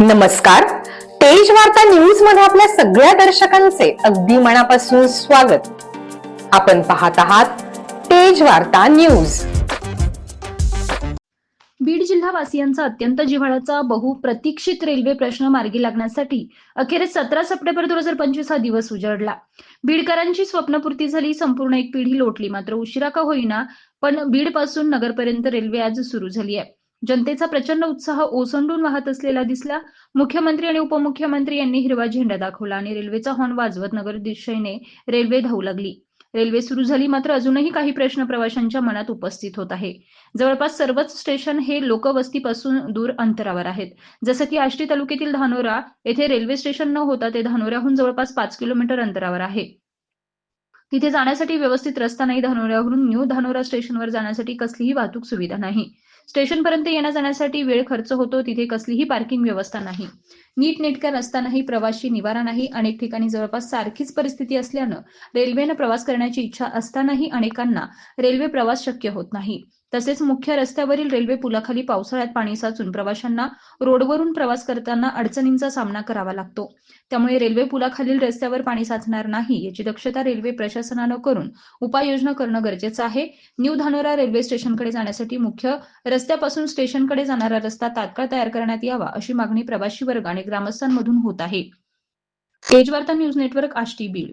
नमस्कार. तेज वार्ता न्यूजमध्ये आपल्या सगळ्या दर्शकांचे अगदी मनापासून स्वागत. आपण पाहत आहात तेज वार्ता न्यूज बीड जिल्हावासियांचा अत्यंत जिव्हाळ्याचा बहुप्रतीक्षित रेल्वे प्रश्न मार्गी लागण्यासाठी अखेर सतरा सप्टेंबर दोन हजार पंचवीस हा दिवस उजाडला. बीडकरांची स्वप्नपूर्ती झाली संपूर्ण एक पिढी लोटली. मात्र उशिरा का होईना पण बीडपासून नगरपर्यंत रेल्वे आज सुरू झाली आहे. जनतेचा प्रचंड उत्साह ओसंडून वाहत असलेला दिसला. मुख्यमंत्री आणि उपमुख्यमंत्री यांनी हिरवा झेंडा दाखवला आणि रेल्वेचा हॉर्न वाजवत नगर दिशेने रेल्वे धावू लागली. रेल्वे सुरू झाली मात्र अजूनही काही प्रश्न प्रवाशांच्या मनात उपस्थित होत आहे. जवळपास सर्वच स्टेशन हे लोकवस्तीपासून दूर अंतरावर आहेत. जसं की आष्टी तालुक्यातील धानोरा येथे रेल्वे स्टेशन न होता ते धानोऱ्याहून जवळपास पाच किलोमीटर अंतरावर आहे. तिथे जाण्यासाठी व्यवस्थित रस्ता नाही धानोऱ्यावरून न्यू धानोरा स्टेशनवर जाण्यासाठी कसलीही वाहतूक सुविधा नाही. स्टेशन पर्यंत येण्या जाण्यासाठी वेळ खर्च होतो तिथे कसलीही पार्किंग व्यवस्था नाही. नीट नेटका रस्ता नाही प्रवासी निवारा नाही. अनेक ठिकाणी जवळपास सारखीच परिस्थिती असल्यानं रेल्वेनं प्रवास करण्याची इच्छा असतानाही अनेकांना रेल्वे प्रवास शक्य होत नाही. तसेच मुख्य रस्त्यावरील रेल्वे पुलाखाली पावसाळ्यात पाणी साचून प्रवाशांना रोडवरून प्रवास करताना अडचणींचा सामना करावा लागतो. त्यामुळे रेल्वे पुलाखालील रस्त्यावर पाणी साचणार नाही याची दक्षता रेल्वे प्रशासनानं करून उपाययोजना करणं गरजेचं आहे. न्यू धानोरा रेल्वे स्टेशनकडे जाण्यासाठी मुख्य रस्त्यापासून स्टेशनकडे जाणारा रस्ता तात्काळ तयार करण्यात यावा अशी मागणी प्रवाशी वर्ग आणि ग्रामस्थांमधून होत आहे. Tejvarta news network Ashti Beed.